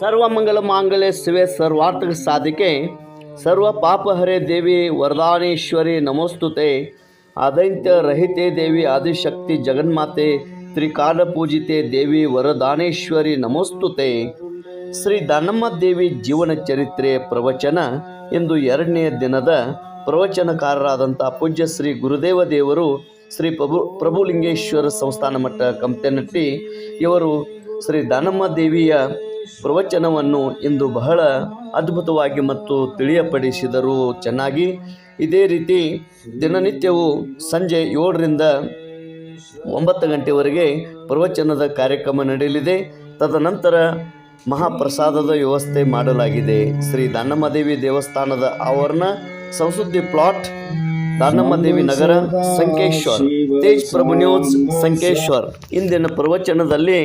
ಸರ್ವಮಂಗಲ ಮಾಂಗಲ್ಯ ಶಿವೆ ಸರ್ವಾರ್ಥಕ ಸಾಧಿಕೆ. ಸರ್ವ ಪಾಪಹರೆ ದೇವಿ ವರದಾನೇಶ್ವರಿ ನಮೋಸ್ತುತೆ. ಅದೈತ್ಯ ರಹಿತೆ ದೇವಿ ಆದಿಶಕ್ತಿ ಜಗನ್ಮಾತೆ. ತ್ರಿಕಾಲ ಪೂಜಿತೆ ದೇವಿ ವರದಾನೇಶ್ವರಿ ನಮೋಸ್ತುತೆ. ಶ್ರೀ ದಾನಮ್ಮ ದೇವಿ ಜೀವನ ಚರಿತ್ರೆ ಪ್ರವಚನ ಎಂದು ಎರಡನೇ ದಿನದ ಪ್ರವಚನಕಾರರಾದಂಥ ಪೂಜ್ಯ ಶ್ರೀ ಗುರುದೇವ ದೇವರು ಶ್ರೀ ಪ್ರಭು ಪ್ರಭುಲಿಂಗೇಶ್ವರ ಸಂಸ್ಥಾನ ಮಠ ಕಂತೆನಟ್ಟಿ ಇವರು ಶ್ರೀ ದಾನಮ್ಮ ದೇವಿಯ ಪ್ರವಚನವನ್ನು ಇಂದು ಬಹಳ ಅದ್ಭುತವಾಗಿ ಮತ್ತು ತಿಳಿಯಪಡಿಸಿದರು ಚೆನ್ನಾಗಿ. ಇದೇ ರೀತಿ ದಿನನಿತ್ಯವೂ ಸಂಜೆ ಏಳರಿಂದ ಒಂಬತ್ತು ಗಂಟೆವರೆಗೆ ಪ್ರವಚನದ ಕಾರ್ಯಕ್ರಮ ನಡೆಯಲಿದೆ. ತದನಂತರ ಮಹಾಪ್ರಸಾದದ ವ್ಯವಸ್ಥೆ ಮಾಡಲಾಗಿದೆ. ಶ್ರೀ ದಾನಮ್ಮದೇವಿ ದೇವಸ್ಥಾನದ ಆವರಣ ಸಂಸುದ್ದಿ ಪ್ಲಾಟ್ ದಾನಮ್ಮದೇವಿ ನಗರ, ಸಂಕೇಶ್ವರ್, ತೇಜ್ ಪ್ರಭು ನ್ಯೂಸ್, ಸಂಕೇಶ್ವರ್. ಇಂದಿನ ಪ್ರವಚನದಲ್ಲಿ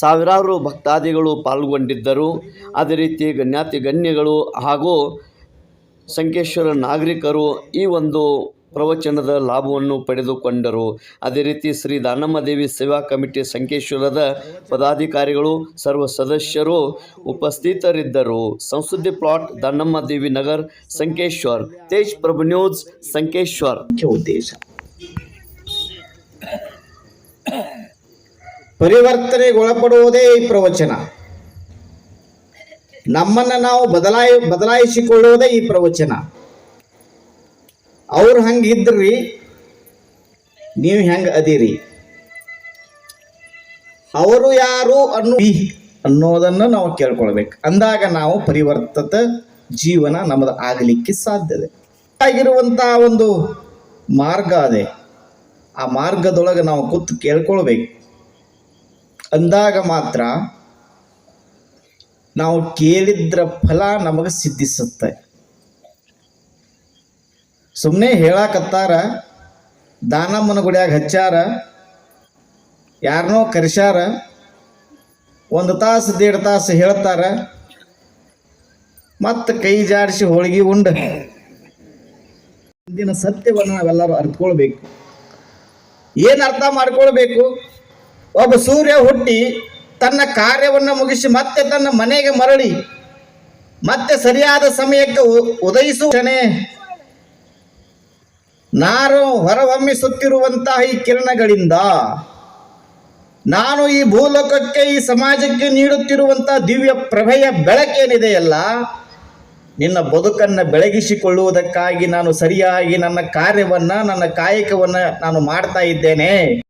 ಸಾವಿರಾರು ಭಕ್ತಾದಿಗಳು ಪಾಲ್ಗೊಂಡಿದ್ದರು. ಅದೇ ರೀತಿ ಗಣ್ಯಾತಿ ಗಣ್ಯಗಳು ಹಾಗೂ ಸಂಕೇಶ್ವರ ನಾಗರಿಕರು ಈ ಒಂದು ಪ್ರವಚನದ ಲಾಭವನ್ನು ಪಡೆದುಕೊಂಡರು. ಅದೇ ರೀತಿ ಶ್ರೀ ದಾನಮ್ಮದೇವಿ ಸೇವಾ ಕಮಿಟಿ ಸಂಕೇಶ್ವರದ ಪದಾಧಿಕಾರಿಗಳು, ಸರ್ವ ಸದಸ್ಯರು ಉಪಸ್ಥಿತರಿದ್ದರು. ಸಂಸ್ಕೃತಿ ಪ್ಲಾಟ್ ದಾನಮ್ಮದೇವಿ ನಗರ್, ಸಂಕೇಶ್ವರ್. ತೇಜ್ ಪ್ರಭು ನ್ಯೂಸ್, ಸಂಕೇಶ್ವರ್. ಉದ್ದೇಶ. ಪರಿವರ್ತನೆಗೊಳಪಡುವುದೇ ಈ ಪ್ರವಚನ. ನಮ್ಮನ್ನ ನಾವು ಬದಲಾಯಿ, ಬದಲಾಯಿಸಿಕೊಳ್ಳುವುದೇ ಈ ಪ್ರವಚನ. ಅವ್ರು ಹಂಗೆ ಇದ್ರಿ, ನೀವು ಹೆಂಗೆ ಅದೀರಿ? ಅವರು ಯಾರು ಅನ್ನು ಅನ್ನೋದನ್ನು ನಾವು ಕೇಳ್ಕೊಳ್ಬೇಕು. ಅಂದಾಗ ನಾವು ಪರಿವರ್ತಿತ ಜೀವನ ನಮ್ಮದು ಆಗಲಿಕ್ಕೆ ಸಾಧ್ಯತೆ ಆಗಿರುವಂತಹ ಒಂದು ಮಾರ್ಗ ಅದೇ. ಆ ಮಾರ್ಗದೊಳಗೆ ನಾವು ಕೂತು ಕೇಳ್ಕೊಳ್ಬೇಕು. ಅಂದಾಗ ಮಾತ್ರ ನಾವು ಕೇಳಿದ್ರ ಫಲ ನಮಗೆ ಸಿದ್ಧಿಸುತ್ತೆ. ಸುಮ್ಮನೆ ಹೇಳಾಕತ್ತಾರ, ದಾನಮ್ಮನ ಗುಡಿಯಾಗ ಹಚ್ಚಾರ ಯಾರನ್ನೋ ಕರೆಸ್ಯಾರ, ಒಂದು ತಾಸು, ದೇಡ್ ತಾಸು ಹೇಳ್ತಾರ, ಮತ್ತು ಕೈ ಜಾಡಿಸಿ ಹೋಳಿಗೆ ಉಂಡ. ಇಂದಿನ ಸತ್ಯವನ್ನು ನಾವೆಲ್ಲರೂ ಅರ್ಥಕೊಳ್ಬೇಕು ಏನು ಅರ್ಥ ಮಾಡ್ಕೊಳ್ಬೇಕು? ಒಬ್ಬ ಸೂರ್ಯ ಹುಟ್ಟಿ, ತನ್ನ ಕಾರ್ಯವನ್ನು ಮುಗಿಸಿ ಮತ್ತೆ ತನ್ನ ಮನೆಗೆ ಮರಳಿ, ಮತ್ತೆ ಸರಿಯಾದ ಸಮಯಕ್ಕೆ ಉದಯಿಸುವನೇ ನಾನು ಹೊರಹೊಮ್ಮಿಸುತ್ತಿರುವಂತಹ ಈ ಕಿರಣಗಳಿಂದ ನಾನು ಈ ಭೂಲೋಕಕ್ಕೆ, ಈ ಸಮಾಜಕ್ಕೆ ನೀಡುತ್ತಿರುವಂತಹ ದಿವ್ಯ ಪ್ರಭೆಯ ಬೆಳಕೇನಿದೆಯಲ್ಲ, ನಿನ್ನ ಬದುಕನ್ನು ಬೆಳಗಿಸಿಕೊಳ್ಳುವುದಕ್ಕಾಗಿ ನಾನು ಸರಿಯಾಗಿ ನನ್ನ ಕಾರ್ಯವನ್ನ, ನನ್ನ ಕಾಯಕವನ್ನ ನಾನು ಮಾಡ್ತಾ ಇದ್ದೇನೆ.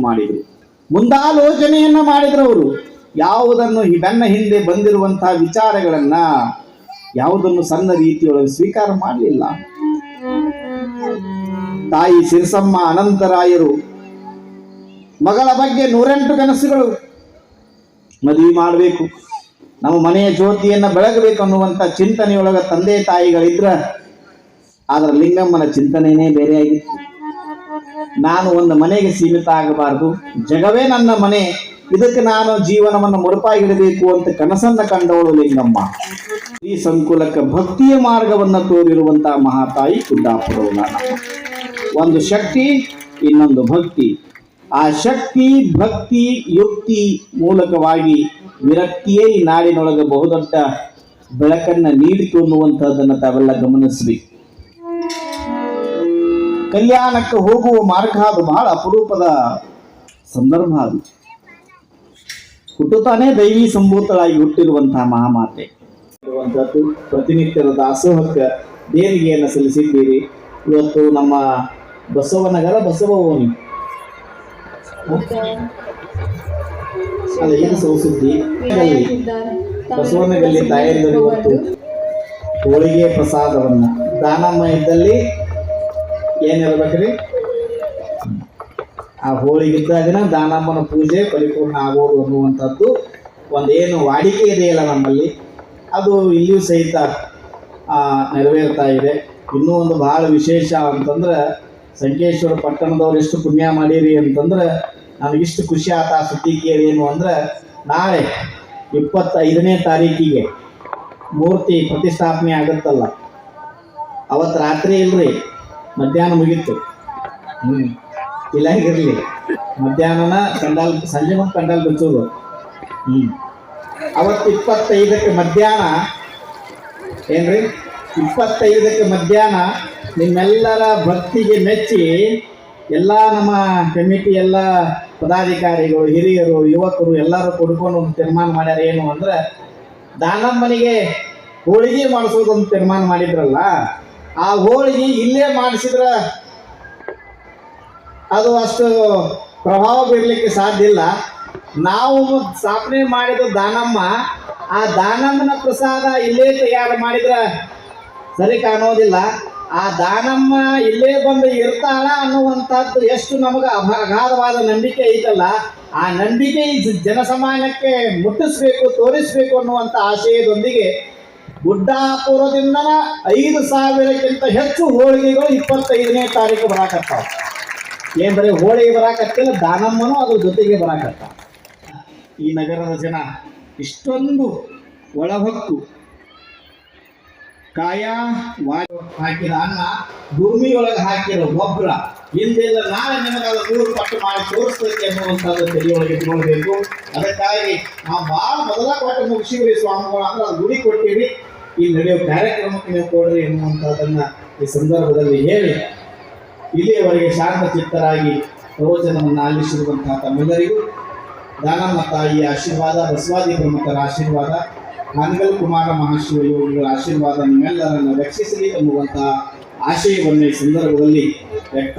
ಮಾಡಿದ್ರು. ಮುಂದಾಲೋಚನೆಯನ್ನ ಮಾಡಿದ್ರು ಅವರು. ಯಾವುದನ್ನು ಬೆನ್ನ ಹಿಂದೆ ಬಂದಿರುವಂತಹ ವಿಚಾರಗಳನ್ನ ಯಾವುದನ್ನು ಸಣ್ಣ ರೀತಿಯೊಳಗೆ ಸ್ವೀಕಾರ ಮಾಡಲಿಲ್ಲ. ತಾಯಿ ಸಿರಿಸಮ್ಮ ಅನಂತರಾಯರು. ಮಗಳ ಬಗ್ಗೆ ನೂರೆಂಟು ಕನಸುಗಳು. ಮದುವೆ ಮಾಡಬೇಕು. ನಮ್ಮ ಮನೆಯ ಜ್ಯೋತಿಯನ್ನು ಬೆಳಗಬೇಕು ಅನ್ನುವಂಥ ಚಿಂತನೆಯೊಳಗ ತಂದೆ ತಾಯಿಗಳಿದ್ರ, ಆದ್ರೆ ಲಿಂಗಮ್ಮನ ಚಿಂತನೆಯೇ ಬೇರೆ ಆಗಿತ್ತು. ನಾನು ಒಂದು ಮನೆಗೆ ಸೀಮಿತ ಆಗಬಾರದು. ಜಗವೇ ನನ್ನ ಮನೆ. ಇದಕ್ಕೆ ನಾನು ಜೀವನವನ್ನು ಮುಡುಪಾಗಿಡಬೇಕು ಅಂತ ಕನಸನ್ನ ಕಂಡವಳು ಲಿಂಗಮ್ಮ. ಈ ಸಂಕುಲಕ್ಕೆ ಭಕ್ತಿಯ ಮಾರ್ಗವನ್ನ ತೋರಿರುವಂತಹ ಮಹಾತಾಯಿ ಕುಡ್ಡಾಪುರವು ನಾನು ಒಂದು ಶಕ್ತಿ, ಇನ್ನೊಂದು ಭಕ್ತಿ. ಆ ಶಕ್ತಿ, ಭಕ್ತಿ, ಯುಕ್ತಿ ಮೂಲಕವಾಗಿ ವಿರಕ್ತಿಯೇ ಈ ನಾಡಿನೊಳಗೆ ಬಹುದೊಡ್ಡ ಬೆಳಕನ್ನ ನೀಡಿತು ಅನ್ನುವಂಥದ್ದನ್ನು ತಾವೆಲ್ಲ ಗಮನಿಸಬೇಕು ಕಲ್ಯಾಣಕ್ಕೆ ಹೋಗುವ ಮಾರ್ಗ ಅದು ಬಹಳ ಅಪರೂಪದ ಸಂದರ್ಭ ಅದು. ಹುಟ್ಟುತ್ತಾನೆ ದೈವಿ ಸಂಭೂತಳಾಗಿ ಹುಟ್ಟಿರುವಂತಹ ಮಹಾಮಾತೆ. ಪ್ರತಿನಿತ್ಯದ ದಾಸೋಹಕ್ಕೆ ದೇಣಿಗೆಯನ್ನು ಸಲ್ಲಿಸಿದ್ದೀರಿ. ಇವತ್ತು ನಮ್ಮ ಬಸವನಗರ ಬಸವೋನಿ ಅಲ್ಲ ಏನು ಸುದ್ದಿ. ಬಸವನಗಲ್ಲಿ ತಾಯಂದರು ಇವತ್ತು ಹೋಳಿಗೆ ಪ್ರಸಾದವನ್ನು. ದಾನಮ್ಮ ಇದ್ದಲ್ಲಿ ಏನಿರ್ಬೇಕ್ರಿ ಆ ಹೋಳಿಗೆ ಇದ್ದಾಗನ ದಾನಮ್ಮನ ಪೂಜೆ ಪರಿಪೂರ್ಣ ಆಗೋದು ಅನ್ನುವಂಥದ್ದು ಒಂದೇನು ವಾಡಿಕೆ ಇದೆಯಲ್ಲ ನಮ್ಮಲ್ಲಿ. ಅದು ಇಲ್ಲಿಯೂ ಸಹಿತ ಆ, ನೆರವೇರ್ತಾ ಇದೆ. ಇನ್ನೂ ಒಂದು ಬಹಳ ವಿಶೇಷ ಅಂತಂದ್ರೆ ಸಂಕೇಶ್ವರ ಪಟ್ಟಣದವ್ರು ಎಷ್ಟು ಪುಣ್ಯ ಮಾಡೀರಿ ಅಂತಂದ್ರೆ ನನಗಿಷ್ಟು ಖುಷಿ ಆತ ಆ ಸುದ್ದಿ ಕೇಳಿ ಏನು ಅಂದ್ರೆ ನಾಳೆ ಇಪ್ಪತ್ತೈದನೇ ತಾರೀಕಿಗೆ ಮೂರ್ತಿ ಪ್ರತಿಷ್ಠಾಪನೆ ಆಗುತ್ತಲ್ಲ. ಅವತ್ತು ರಾತ್ರಿ ಇಲ್ರಿ ಮಧ್ಯಾಹ್ನ ಮುಗೀತು. ಹ್ಞೂ ಇರಲಿ. ಮಧ್ಯಾಹ್ನನ ಕಂಡಾಲ್ ಸಂಜೆ ಮುಂದೆ ಕಂಡಾಲ್ ಬಿಚ್ಚೋದು. ಹ್ಞೂ ಅವತ್ತು ಇಪ್ಪತ್ತೈದಕ್ಕೆ ಮಧ್ಯಾಹ್ನ ಏನ್ರಿ? ಇಪ್ಪತ್ತೈದಕ್ಕೆ ಮಧ್ಯಾಹ್ನ ನಿಮ್ಮೆಲ್ಲರ ಭಕ್ತಿಗೆ ಮೆಚ್ಚಿ ಎಲ್ಲ ನಮ್ಮ ಕಮಿಟಿ ಎಲ್ಲ ಪದಾಧಿಕಾರಿಗಳು, ಹಿರಿಯರು, ಯುವಕರು ಎಲ್ಲರೂ ಕೊಡ್ಕೊಂಡು ಒಂದು ತೀರ್ಮಾನ ಮಾಡ್ಯಾರ ಏನು ಅಂದ್ರೆ ದಾನಮ್ಮನಿಗೆ ಹೋಳಿಗೆ ಮಾಡಿಸೋದೊಂದು ತೀರ್ಮಾನ ಮಾಡಿದ್ರಲ್ಲ, ಆ ಹೋಳಿಗೆ ಇಲ್ಲೇ ಮಾಡಿಸಿದ್ರ ಅದು ಅಷ್ಟು ಪ್ರಭಾವ ಬೀರಲಿಕ್ಕೆ ಸಾಧ್ಯ ಇಲ್ಲ. ನಾವು ಸ್ಥಾಪನೆ ಮಾಡಿದ ದಾನಮ್ಮ, ಆ ದಾನಮ್ಮನ ಪ್ರಸಾದ ಇಲ್ಲೇ ತಯಾರು ಮಾಡಿದ್ರ ಸರಿ ಕಾಣೋದಿಲ್ಲ. ಆ ದಾನಮ್ಮ ಇಲ್ಲೇ ಬಂದು ಇರ್ತಾಳ ಅನ್ನುವಂಥದ್ದು ಎಷ್ಟು ನಮಗೆ ಅಗಾಧವಾದ ನಂಬಿಕೆ ಐತಲ್ಲ, ಆ ನಂಬಿಕೆ ಈ ಜ- ಜನಸಾಮಾನ್ಯಕ್ಕೆ ಮುಟ್ಟಿಸ್ಬೇಕು, ತೋರಿಸ್ಬೇಕು ಅನ್ನುವಂಥ ಆಶಯದೊಂದಿಗೆ ಗುಡ್ಡಾಪುರದಿಂದ ಐದು ಸಾವಿರಕ್ಕಿಂತ ಹೆಚ್ಚು ಹೋಳಿಗೆಗಳು ಇಪ್ಪತ್ತೈದನೇ ತಾರೀಕು ಬರಾಕತ್ತಾವ. ಏನ್ ಬರೀ ಹೋಳಿಗೆ ಬರಾಕತ್ತಿಲ್ಲ, ದಾನಮ್ಮನೂ ಅದ್ರ ಜೊತೆಗೆ ಬರಾಕತ್ತ ಈ ನಗರದ ಜನ ಇಷ್ಟೊಂದು ಒಳಹೊಕ್ಕು ಕಾಯ ವಾ ಹಾಕಿದ ಅನ್ನ, ಭೂಮಿಯೊಳಗೆ ಹಾಕಿರೋ ಗೊಬ್ಬರ ಹಿಂದೆಲ್ಲ ನಾಳೆ ನಿಮಗೆ ಅದು ನೂರು ಪಟ್ಟು ಮಾಡಿ ತೋರಿಸ್ತೈತೆ ಅನ್ನುವಂಥದ್ದು ತಲೆಯೊಳಗೆ ಇಟ್ಕೊಳ್ಬೇಕು. ಅದಕ್ಕಾಗಿ ನಾವು ಭಾಳ ಮೊದಲ ಕೊಟ್ಟು ಮುಗಿಸಿವ್ರಿ ಸ್ವಾಮಿಗಳು ಅಂದ್ರೆ ಅದು ಗುಡಿ ಕೊಟ್ಟಿವಿ ಈ ನಡೆಯೋ ಕಾರ್ಯಕ್ರಮಕ್ಕೆ ನೀವು ಕೊಡ್ರಿ ಎನ್ನುವಂಥದ್ದನ್ನ ಈ ಸಂದರ್ಭದಲ್ಲಿ ಹೇಳಿ. ಇಲ್ಲಿಯವರೆಗೆ ಶಾಂತ ಚಿತ್ತರಾಗಿ ಪ್ರವಚನವನ್ನು ಆಲಿಸಿರುವಂತಹ ತಮ್ಮೆಲ್ಲರಿಗೂ ದಾನಮ್ಮ ತಾಯಿಯ ಆಶೀರ್ವಾದ, ಬಸವಾದಿ ಪ್ರಮುಖರ ಆಶೀರ್ವಾದ. ಹಾನಗಲ್ ಕುಮಾರ ಮಹಾಶಿವ ಯೋಗಿಗಳ ಆಶೀರ್ವಾದ ನಿಮ್ಮೆಲ್ಲರನ್ನು ರಕ್ಷಿಸಲಿ ಎನ್ನುವಂತಹ ಆಶಯವನ್ನು ಈ ಸಂದರ್ಭದಲ್ಲಿ ವ್ಯಕ್ತ